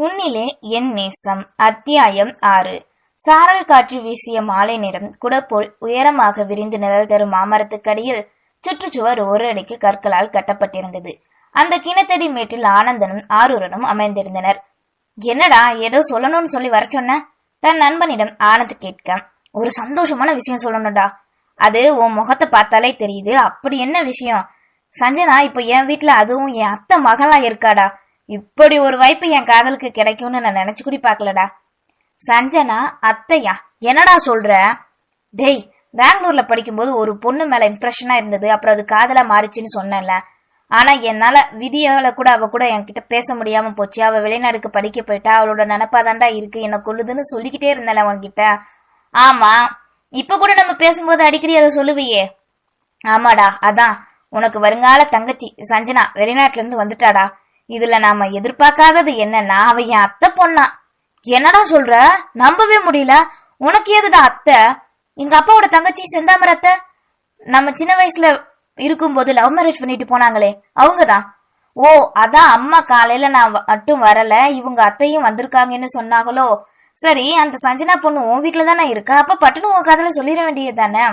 உன்னிலே என் நேசம். அத்தியாயம் ஆறு. சாரல் காற்று வீசிய மாலை நேரம் குடப்போல் உயரமாக விரிந்து நிழல் தரும் மாமரத்துக்கடியில் சுற்றுச்சுவர் ஒரு அடிக்கு கற்களால் கட்டப்பட்டிருந்தது. அந்த கிணத்தடி மேட்டில் ஆனந்தனும் ஆரூரனும் அமைந்திருந்தனர். என்னடா ஏதோ சொல்லணும்னு சொல்லி வர சொன்ன? தன் நண்பனிடம் ஆனந்த் கேட்க ஒரு சந்தோஷமான விஷயம் சொல்லணும்டா. அது உன் முகத்தை பார்த்தாலே தெரியுது. அப்படி என்ன விஷயம்? சஞ்சனா இப்ப என் வீட்டுல அதுவும் என் அத்தை மகளா இருக்காடா இப்படி ஒரு வாய்ப்பு என் காதலுக்கு கிடைக்கும்னு நான் நினைச்சு கூட பார்க்கலடா. சஞ்சனா அத்தையா என்னடா சொல்ற? டேய் பெங்களூர்ல படிக்கும்போது ஒரு பொண்ணு மேல இம்ப்ரெஷனா இருந்தது அப்புறம் அது காதலா மாறிச்சுன்னு சொன்னேன்ல. ஆனா என்னால விதியால கூட அவ கூட என்கிட்ட பேச முடியாம போச்சு. அவ வெளிநாடுக்கு படிக்க போயிட்டா அவளோட நினப்பாதாண்டா இருக்கு என்ன கொள்ளுதுன்னு சொல்லிக்கிட்டே இருந்தேன் அவன்கிட்ட. ஆமா இப்ப கூட நம்ம பேசும்போது அடிக்கடி அதை சொல்லுவியே. ஆமாடா அதான் உனக்கு வருங்கால தங்கச்சி சஞ்சனா வெளிநாட்டுல இருந்து வந்துட்டாடா. இதுல நாம எதிர்பார்க்காதது என்னன்னா அவ என் அத்தை பொண்ணா. என்னடா சொல்ற? நம்பவே முடியல. உனக்கு ஏதுடா அத்தை? எங்க அப்பாவோட தங்கச்சி செந்தாமர அத்தை? நம்ம சின்ன வயசுல இருக்கும்போது லவ் மேரேஜ் பண்ணிட்டு போனாங்களே அவங்கதான் ஓ அதான் அம்மா காலையில நான் வ- மட்டும் வரல. இவங்க அத்தையும் வந்திருக்காங்கன்னு சொன்னாங்களோ? சரி அந்த சஞ்சனா பொண்ணு உன் வீட்டுல தானே இருக்கா? அப்ப பட்டுன்னு உன் கதையில சொல்லிட வேண்டியது தானே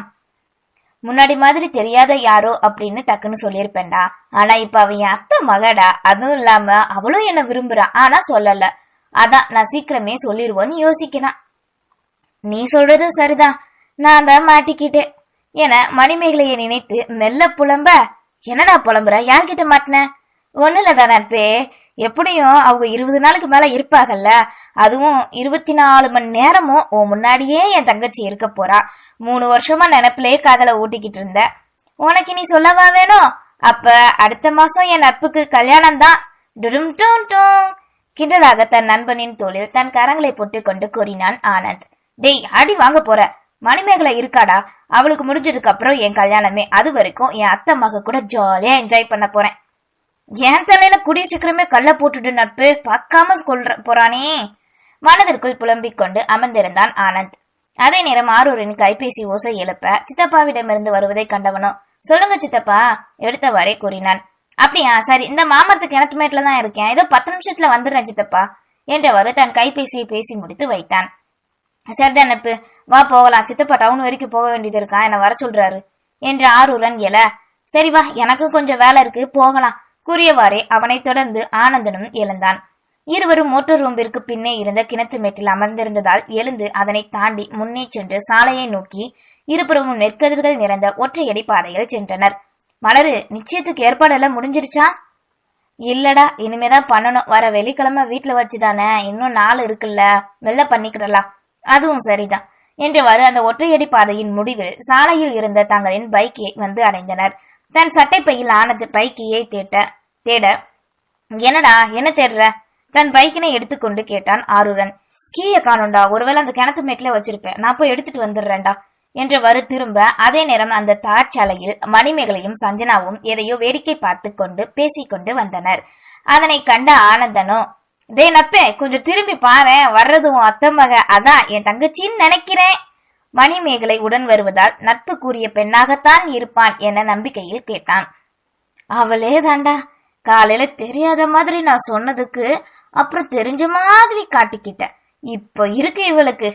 முன்னாடி மாதிரி தெரியாத யாரோ அப்படின்னு டக்குன்னு சொல்லியிருப்பேன்டா. ஆனா இப்ப அவன் என் அத்தை மகடா. அதுவும் இல்லாம அவளும் என்ன விரும்புறா. ஆனா சொல்லல. அதான் நான் சீக்கிரமே சொல்லிடுவோன்னு யோசிக்கிறான் நீ சொல்றது சரிதான். நான் தான் மாட்டிக்கிட்டேன். என மணிமேகலையை நினைத்து மெல்ல புலம்ப? என்னடா புலம்புற? யார்கிட்ட மாட்டின? ஒண்ணு இல்லடா நட்பே. எப்படியும் அவங்க இருபது நாளுக்கு மேல இருப்பாங்கல்ல அதுவும் இருபத்தி நாலு மணி நேரமும் உன் முன்னாடியே என் தங்கச்சி இருக்க போறா. மூணு வருஷமா நினப்பிலே காதல ஓட்டிக்கிட்டு இருந்த. உனக்கு நீ சொல்லவா வேணும்? அப்ப அடுத்த மாசம் என் நட்புக்கு கல்யாணம் தான். டுடும் டும் டும். கிண்டலாக தன் நண்பனின் தோளில் தன் கரங்களை போட்டு கொண்டு கூறினான் ஆனந்த். டேய் அடி வாங்க போற. மணிமேகலை இருக்காடா? அவளுக்கு முடிஞ்சதுக்கு அப்புறம் என் கல்யாணமே. அது வரைக்கும் என் அத்தை மக கூட ஜாலியா என்ஜாய் பண்ண போறேன். என் தலையில குடி சீக்கிரமே கல்ல போட்டுட்டு நட்பு. பார்க்காம கொள்ற போறானே. மனதிற்குள் புலம்பிக் கொண்டு அமர்ந்திருந்தான் ஆனந்த். அதே நேரம் ஆரூரின் கைபேசி ஓசை எழுப்ப சித்தப்பாவிடமிருந்து வருவதை கண்டவனோ சொல்லுங்க சித்தப்பா எடுத்தவாறே கூறினான். அப்படியா? சரி இந்த மாமரத்து கிணத்துமேட்ல தான் இருக்கேன். ஏதோ பத்து நிமிஷத்துல வந்துடுறேன் சித்தப்பா என்றவாறு தன் கைபேசியை பேசி முடித்து வைத்தான். சரிதான் நட்பு வா போகலாம். சித்தப்பா டவுன் வரைக்கும் போக வேண்டியது இருக்கா? என்ன வர சொல்றாரு என்று ஆரூரன் எல சரி வா எனக்கு கொஞ்சம் வேலை இருக்கு. போகலாம். கூறியவாறே அவனைத் தொடர்ந்து ஆனந்தனும் எழுந்தான். இருவரும் மோட்டர் ரூம்பிற்கு பின்னே இருந்த கிணத்து மேட்டில் அமர்ந்திருந்ததால் எழுந்து அதனை தாண்டி முன்னே சென்று சாலையை நோக்கி இருபுறமும் நெற்கதிர்கள் நிறைந்த ஒற்றையடி பாதையில் சென்றனர். மலரு நிச்சயத்துக்கு ஏற்பாடெல்லாம் முடிஞ்சிருச்சா? இல்லடா இனிமேதான் பண்ணணும். வர வெள்ளிக்கிழமை வீட்டுல வச்சுதானே இன்னும் நாள் இருக்குல்ல. மெல்ல பண்ணிக்கிடலாம். அதுவும் சரிதான். என்றவாறு அந்த ஒற்றையடி பாதையின் முடிவில் சாலையில் இருந்த தங்களின் பைக்கை வந்து அடைந்தனர். தன் சட்டைப்பையில் ஆனது பைக்கியை தேட்ட தேட என்னடா என்ன தேடுற? தன் பைக்கினை எடுத்துக்கொண்டு கேட்டான் ஆரூரன். கீயை காணும்டா ஒருவேளை அந்த கிணத்து மேட்டில் வச்சிருப்பேன். நான் போய் எடுத்துட்டு வந்துடுறேன்டா. என்றவாறு திரும்ப அதே நேரம் அந்த தார்ச்சாலையில் மணிமேகலையும் சஞ்சனாவும் எதையோ வேடிக்கை பார்த்து கொண்டு பேசிக்கொண்டு வந்தனர். அதனை கண்ட ஆனந்தனோ டேய் நப்பே கொஞ்சம் திரும்பி பாரு வர்றது உன் அத்தை மக. அதான் என் தங்கச்சின்னு நினைக்கிறேன். மணிமேகலை உடன் வருவதால் நட்பு கூறிய பெண்ணாகத்தான் இருப்பான் என நம்பிக்கையில் கேட்டான். அவளே தாண்டா காலையில தெரியாத மாதிரி நான் சொன்னதுக்கு அப்புறம் தெரிஞ்ச மாதிரி காட்டிக்கிட்டேன் இப்போ இருக்கு இவளுக்கு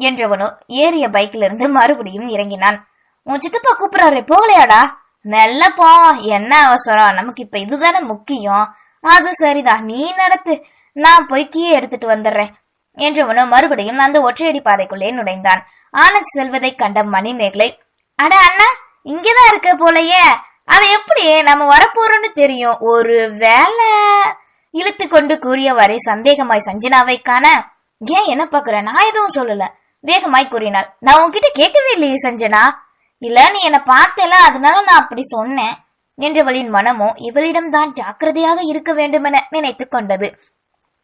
என்றவனோ ஏறிய பைக்கிலிருந்து மறுபடியும் இறங்கினான். உன் சித்தப்பா கூப்பிடுறாரு போகலையாடா? மெல்ல போ என்ன அவசரம்? நமக்கு இப்ப இதுதானே முக்கியம். அது சரிதான் நீ நடத்து. நான் போய் கீயை எடுத்துட்டு வந்துடுறேன். என்றவனோ மறுபடியும் அந்த ஒற்றையடி பாதைக்குள்ளே நுழைந்தான். ஆனந்த் செல்வதை கண்ட மணிமேகலை அட அண்ணா இங்கதான் இருக்க போலயே. அதை எப்படி நம்ம வரப்போறோம்னு தெரியும். ஒரு வேலை இழுத்து கொண்டு கூறியவாறே சந்தேகமாய் சஞ்சனாவை காண ஏன் என்ன பாக்குற நான் எதுவும் சொல்லல. வேகமாய் கூறினாள் நான் உன்கிட்ட கேட்கவே இல்லையே சஞ்சனா. இல்ல நீ என்ன பார்த்தல அதனால நான் அப்படி சொன்னேன். என்றவளின் மனமோ இவளிடம்தான் ஜாக்கிரதையாக இருக்க வேண்டுமென நினைத்து கொண்டது.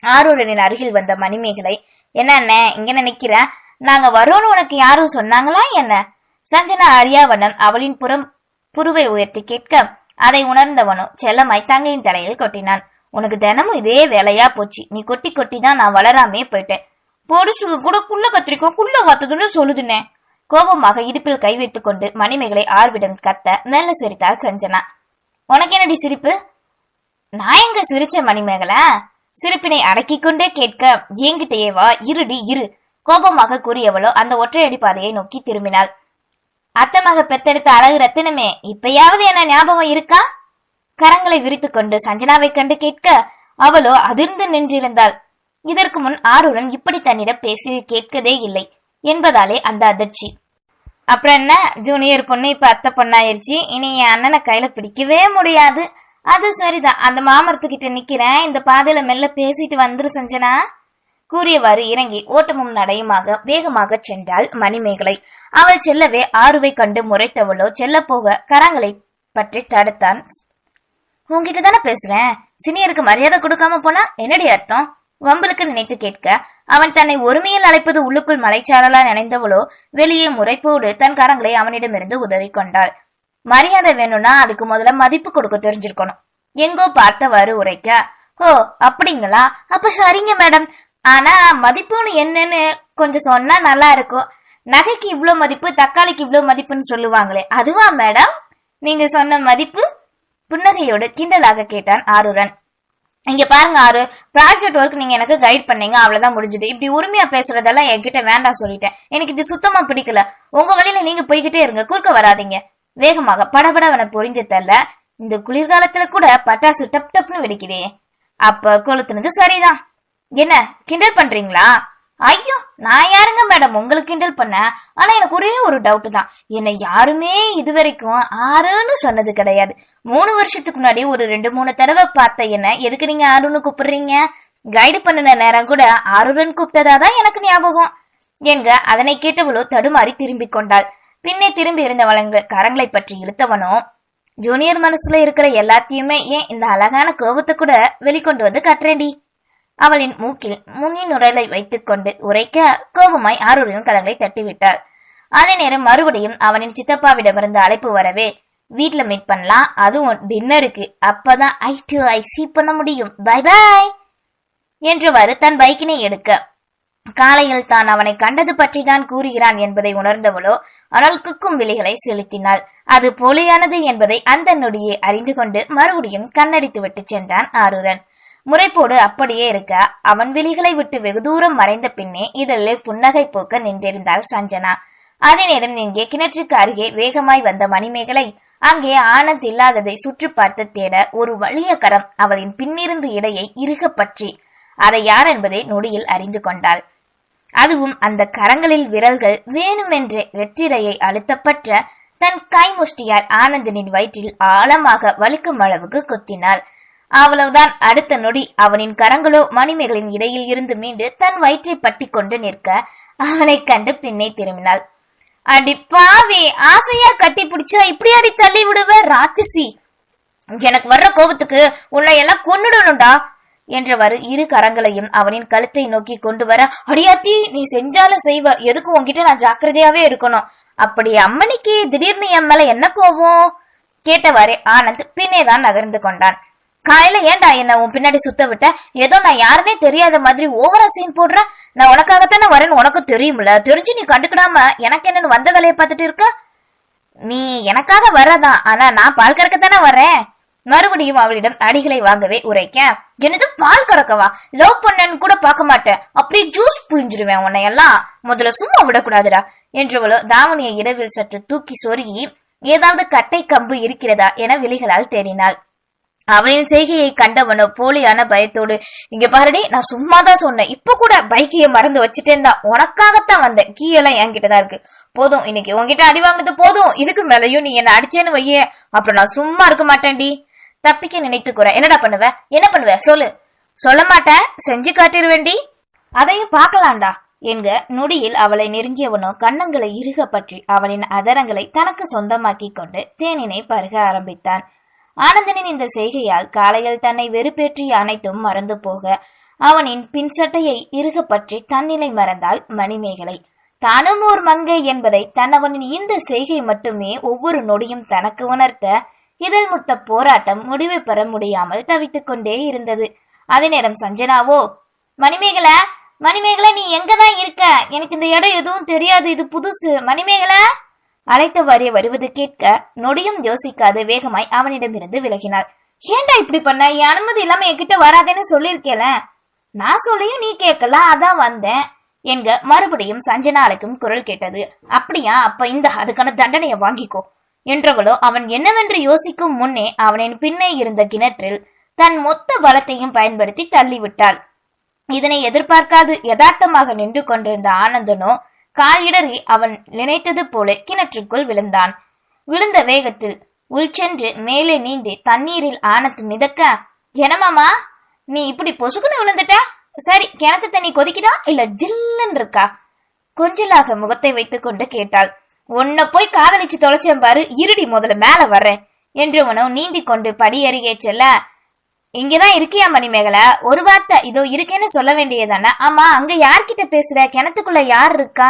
ஆரூரனின் அருகில் வந்த மணிமேகலை என்ன அண்ணே இங்க நினைக்கிற நாங்க வரோன்னு உனக்கு யாரும் சொன்னாங்களா என்ன? சஞ்சனா அரியாவண்ணன் அவளின் புறம் புருவை உயர்த்தி கேட்க அதை உணர்ந்தவனோ செல்லமாய் தங்கையின் தலையில் கொட்டினான். உனக்கு தினமும் இதே வேலையா போச்சு. நீ கொட்டி கொட்டி தான் நான் வளராமே போயிட்டேன். பொடுசுக்கு கூட குள்ள கத்திரிக்கோம் குள்ள வாத்துதுன்னு சொல்லுதுனே கோபமாக இடுப்பில் கை வைத்துக் கொண்டு மணிமேகலை ஆர்விடம் கத்த மெல்ல சிரித்தாள் சஞ்சனா. உனக்கு என்னடி சிரிப்பு? நான் எங்க சிரிச்ச மணிமேகலை? சிரிப்பினை அடக்கிக் கொண்டே கேட்க என்கிட்டயே வா இருடி இரு. கோபமாக கூறியவளோ அந்த ஒற்றையடி பாதையை நோக்கி திரும்பினாள். அத்தமாக பெத்தெடுத்த அழகு ரத்தினமே இப்பயாவது என்ன ஞாபகம் இருக்கா? கரங்களை விரித்துக் கொண்டு சஞ்சனாவை கண்டு கேட்க அவளோ அதிர்ந்து நின்றிருந்தாள். இதற்கு முன் ஆருடன் இப்படி தன்னிடம் பேசி கேட்கதே இல்லை என்பதாலே அந்த அதிர்ச்சி. அப்புறம் என்ன? ஜூனியர் பொண்ணு இப்ப அத்தை பொண்ணாயிருச்சு. இனி என் அண்ணனை கையில பிடிக்கவே முடியாது. அது சரிதான். அந்த மாமரத்துக்கிட்ட நிக்கிறேன். இந்த பாதையில மெல்ல பேசிட்டு வந்துரு சஞ்சனா. கூறியவாறு இறங்கி ஓட்டமும் நடையுமாக வேகமாக சென்றாள் மணிமேகலை. அவள் செல்லவே ஆறுவை கண்டு முறைத்தவளோ செல்ல போக கரங்களை பற்றி தடுத்தான். உங்ககிட்ட தானே பேசுறேன்? சினியருக்கு மரியாதை கொடுக்காம போனா என்னடி அர்த்தம்? வம்பலுக்கு நினைத்து கேட்க அவன் தன்னை ஒருமையில் அழைப்பது உள்ளுக்குள் மலைச்சாரலா நினைந்தவளோ வெளியே முறைப்போடு தன் கரங்களை அவனிடமிருந்து உதவி கொண்டாள். மரியாதை வேணும்னா அதுக்கு முதல்ல மதிப்பு கொடுக்க தெரிஞ்சிருக்கணும். எங்கோ பார்த்தவாறு உரைக்க ஓ அப்படிங்களா? அப்ப சரிங்க மேடம். ஆனா மதிப்புன்னு என்னன்னு கொஞ்சம் சொன்னா நல்லா இருக்கும். நகைக்கு இவ்வளோ மதிப்பு தக்காளிக்கு இவ்வளோ மதிப்புன்னு சொல்லுவாங்களே அதுவா மேடம்? நீங்க சொன்ன மதிப்பு புன்னகையோடு கிண்டலாக கேட்டான் ஆருரன். இங்க பாருங்க ஆறு ப்ராஜெக்ட் ஒர்க் நீங்க எனக்கு கைட் பண்ணீங்க அவ்வளவுதான் முடிஞ்சது. இப்படி உரிமையா பேசுறதெல்லாம் என்கிட்ட வேண்டாம் சொல்லிட்டேன். எனக்கு இது சுத்தமா பிடிக்கல. உங்க வழியில நீங்க போய்கிட்டே இருங்க குறுக்க வராதீங்க. வேகமாக படபடவன பொறிஞ்சு தள்ள இந்த குளிர்காலத்துல கூட பட்டாசு டப் டப்னு வெடிக்குதே. அப்ப கொளுத்துனது சரிதான். என்ன கிண்டல் பண்றீங்களா? ஐயோ நான் யாருங்க மேடம் உங்களுக்கு கிண்டல் பண்ண? ஆனா எனக்கு ஒரே ஒரு டவுட் தான். என்னை யாருமே இதுவரைக்கும் ஆறுன்னு சொன்னது கிடையாது. மூணு வருஷத்துக்கு முன்னாடி ஒரு ரெண்டு மூணு தடவை பார்த்த என்ன. எதுக்கு நீங்க ஆறுன்னு கூப்பிடுறீங்க? கைடு பண்ணின நேரம் கூட ஆறுடன் கூப்பிட்டதாதான் எனக்கு ஞாபகம். என்க அதனை கேட்டவளோ தடுமாறி திரும்பிக் கொண்டாள். பின்னே திரும்பி இருந்தவளங்க கரங்களை பற்றி இழுத்தவனோ ஜூனியர் மனசுல இருக்கிற எல்லாத்தையுமே ஏன் இந்த அழகான கோபத்தை கூட வெளிக்கொண்டு வந்து கட்டுறேண்டி அவளின் மூக்கில் முன்னின் நுரலை வைத்துக்கொண்டு உரைக்க கோபமாய் ஆரூரின் கரங்களை தட்டிவிட்டாள். அதே நேரம் மறுபடியும் அவனின் சித்தப்பாவிடமிருந்து அழைப்பு வரவே வீட்டுல மீட் பண்ணலாம். அதுவும் டின்னருக்கு அப்பதான் ஐ டு ஐ சி பண்ண முடியும். பை பாய் என்றவாறு தன் பைக்கினை எடுக்க காலையில் தான் அவனை கண்டது பற்றிதான் கூறுகிறான் என்பதை உணர்ந்தவளோ அனல்குக்கும் விழிகளை செலுத்தினாள். அது போலியானது என்பதை அந்த நொடியே அறிந்து கொண்டு மறுபடியும் கண்ணடித்து விட்டு சென்றான் ஆரூரன். முறைப்போடு அப்படியே இருக்க அவன் விழிகளை விட்டு வெகு தூரம் மறைந்த பின்னே இதழில் புன்னகை போக்க நின்றிருந்தாள் சஞ்சனா. அதே நேரம் இங்கே கிணற்றுக்கு அருகே வேகமாய் வந்த மணிமேகலை அங்கே ஆனந்த் இல்லாததை சுற்றி பார்த்து தேட ஒரு வலிய கரம் அவளின் பின்னிருந்து இடையை இறுக பற்றி அதை யார் என்பதை நொடியில் அறிந்து கொண்டாள். அதுவும் அந்த கரங்களில் விரல்கள் வேணுமென்றே வெற்றிலையை அழுத்தப்பட்ட தன் கைமுஷ்டியால் ஆனந்தனின் வயிற்றில் ஆழமாக வலிக்கும் அளவுக்கு குத்தினாள். அவ்வளவுதான் அடுத்த நொடி அவனின் கரங்களோ மணிமேகலின் இடையில் இருந்து மீண்டு தன் வயிற்றை பட்டி கொண்டு நிற்க அவனை கண்டு பின்னே திரும்பினாள். அடி பாவி ஆசையா கட்டி பிடிச்சா இப்படி அடி தள்ளி விடுவ ராட்சசி? எனக்கு வர்ற கோபத்துக்கு உன்னை எல்லாம் கொன்னுடணும்டா. என்றவாறு இரு கரங்களையும் அவனின் கழுத்தை நோக்கி கொண்டு வர அடியாத்தி நீ செஞ்சாலும் செய்வ எதுக்கு உன்கிட்ட நான் ஜாக்கிரதையாவே இருக்கணும்? அப்படி அம்மனிக்கு திடீர்னு என் மேல என்ன கோவம்? கேட்டவாறே ஆனந்த் பின்னேதான் நகர்ந்து கொண்டான். காலையில ஏன்டா என்ன உன் பின்னாடி சுத்த விட்ட? ஏதோ நான் யாருனே தெரியாத மாதிரி ஓவரா சீன் போடுற? நான் உனக்காகத்தானே வரேன்னு உனக்கு தெரியும்ல? தெரிஞ்சு நீ கண்டுக்கிடாம எனக்கு என்னன்னு வந்த வேலையை பார்த்துட்டு இருக்க? நீ எனக்காக வர்றதான் ஆனா நான் பால் கறக்கத்தானே வரேன் மறுபடியும் அவளிடம் அடிகளை வாங்கவே உரைக்க என்னது பால் கறக்கவா? லவ் பண்ணன்னு கூட பார்க்க மாட்டேன். அப்படியே ஜூஸ் புழிஞ்சிருவேன் உன்னையெல்லாம் முதல்ல சும்மா விடக்கூடாதுடா. என்றவளோ தாவணியை இரவில் சற்று தூக்கி சொருகி ஏதாவது கட்டை கம்பு இருக்கிறதா? என விழிகளால் தேடினாள். அவளின் செய்கையை கண்டவனோ போலியான பயத்தோடு இங்க பாருடி நான் சும்மா தான் சொன்னேன். இப்ப கூட பைக்கைய மறந்து வச்சுட்டேன் தான். உனக்காகத்தான் வந்தேன். கீ எல்லாம் என்கிட்ட தான் இருக்கு. போதும் இன்னைக்கு உன்கிட்ட அடி வாங்கினது போதும். இதுக்கு மேலயும் நீ என்ன அடிச்சேன்னு வையே. அப்புறம் நான் சும்மா இருக்க மாட்டேன்டி. தப்பிக்க நினைத்துக்குற என்னடா பண்ணுவ? என்ன பண்ணுவ? சொல்லு. சொல்ல மாட்டேன் செஞ்சு காட்டிருவேண்டி. அதையும் பார்க்கலாம்டா. என்க நொடியில் அவளை நெருங்கியவனோ கன்னங்களை இறுக பற்றி அவளின் அதரங்களை தனக்கு சொந்தமாக்கி கொண்டு தேனினை பருக ஆரம்பித்தான். ஆனந்தனின் இந்த செய்கையால் காலையில் தன்னை வெறுப்பேற்றி அனைத்தும் மறந்து போக அவனின் பின்சட்டையை இறுக பற்றி தன்னிலை மறந்தாள் மணிமேகலை. தானும் ஓர் மங்கை என்பதை தன்னவனின் இந்த செய்கை மட்டுமே ஒவ்வொரு நொடியும் தனக்கு உணர்த்த இதழ் முட்ட போராட்டம் முடிவு பெற முடியாமல் தவித்துக் கொண்டே இருந்தது. அதே நேரம் சஞ்சனாவோ மணிமேகலை மணிமேகலை நீ எங்கதான் இருக்க? எனக்கு இந்த இடம் எதுவும் தெரியாது இது புதுசு. மணிமேகலை? வாரிய வருவது கேட்க நொடியும் யோசிக்காது வேகமாய் அவனிடமிருந்து விலகினாள். ஏண்டா இப்படி பண்ண? என் அனுமதி இல்லாம என்கிட்ட வராதேன்னு சொல்லியிருக்கேல. நான் சொல்லியும் நீ கேட்கல அதான் வந்தேன். என்க மறுபடியும் சஞ்சனாளுக்கும் குரல் கேட்டது. அப்படியா? அப்ப இந்த அதுக்கான தண்டனையை வாங்கிக்கோ. என்றவளோ அவன் என்னவென்று யோசிக்கும் முன்னே அவனின் பின்னே இருந்த கிணற்றில் தன் மொத்த பலத்தையும் பயன்படுத்தி தள்ளிவிட்டாள். இதனை எதிர்பார்க்காது யதார்த்தமாக நின்று கொண்டிருந்த ஆனந்தனோ காலிடறி அவன் நினைத்தது போல கிணற்றுக்குள் விழுந்தான். விழுந்த வேகத்தில் உள்சென்று மேலே நீந்தி தண்ணீரில் ஆனந்த் மிதக்க எனமாமா நீ இப்படி பொசுக்குன்னு விழுந்துட்டா? சரி கிணத்து தண்ணி கொதிக்குதா? இல்ல ஜில்லுன்னு இருக்கா? கொஞ்சலாக முகத்தை வைத்துக்கொண்டு கேட்டாள். உன்னை போய் காதலிச்சு தொலைச்சேன் பாரு இருடி முதல்ல மேல வர்றேன் என்றவனோ நீந்தி கொண்டு படி செல்ல. இங்கதான் இருக்கியா மணிமேகலை? ஒரு வார்த்தை இதோ இருக்கேன்னு சொல்ல வேண்டியதானே ஆமா அங்க யார்கிட்ட பேசுற? கிணத்துக்குள்ள யார் இருக்கா?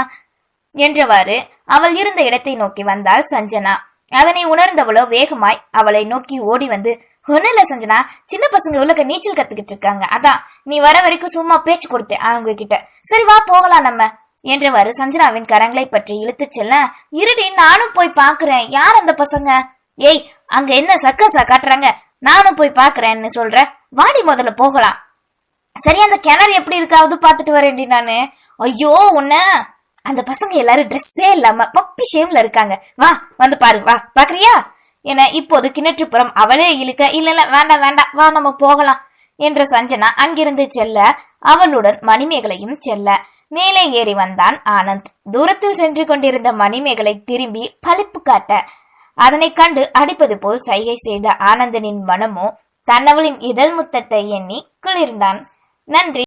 என்றவாறு அவள் இருந்த இடத்தை நோக்கி வந்தாள் சஞ்சனா. அதனை உணர்ந்தவளோ வேகமாய் அவளை நோக்கி ஓடி வந்து ஒன்னும் இல்ல சஞ்சனா சின்ன பசங்க உள்ளக்க நீச்சல் கத்துக்கிட்டு இருக்காங்க. அதான் நீ வர வரைக்கும் சும்மா பேச்சு கொடுத்தேன் அவங்க கிட்ட. சரி வா போகலாம் நம்ம. என்றவாறு சஞ்சனாவின் கரங்களை பற்றி இழுத்துச் செல்ல இருடி நானும் போய் பாக்குறேன். யார் அந்த பசங்க? ஏய் அங்க என்ன சர்க்கஸா காட்டுறாங்க? நானும் போய் பாக்குறேன்னு சொல்ற. வாடி முதல்ல போகலாம். சரி அந்த கிணறு எப்படி இருக்காவது பாத்துட்டு வரேன்டி நானு. ஐயோ உன்ன. அந்த பசங்க எல்லாரும் ட்ரெஸ்ஸே இல்லாம பப்பி ஷேம்ல இருக்காங்க. வா வந்து பாரு. வா பாக்குறியா? என இப்போது கிணற்றுப்புறம் அவளே இழுக்க இல்ல இல்ல வேண்டாம் வேண்டாம். வா நம்ம போகலாம். என்ற சஞ்சனா அங்கிருந்து செல்ல அவளுடன் மணிமேகலையும் செல்ல. மேலே ஏறி வந்தான் ஆனந்த். தூரத்தில் சென்று கொண்டிருந்த மணிமேகலை திரும்பி பளிப்பு காட்ட. அதனைக் கண்டு அடிப்பது போல் சைகை செய்த ஆனந்தனின் மனமோ தன்னவளின் இதழ் முத்தத்தை எண்ணி குளிர்ந்தான். நன்றி.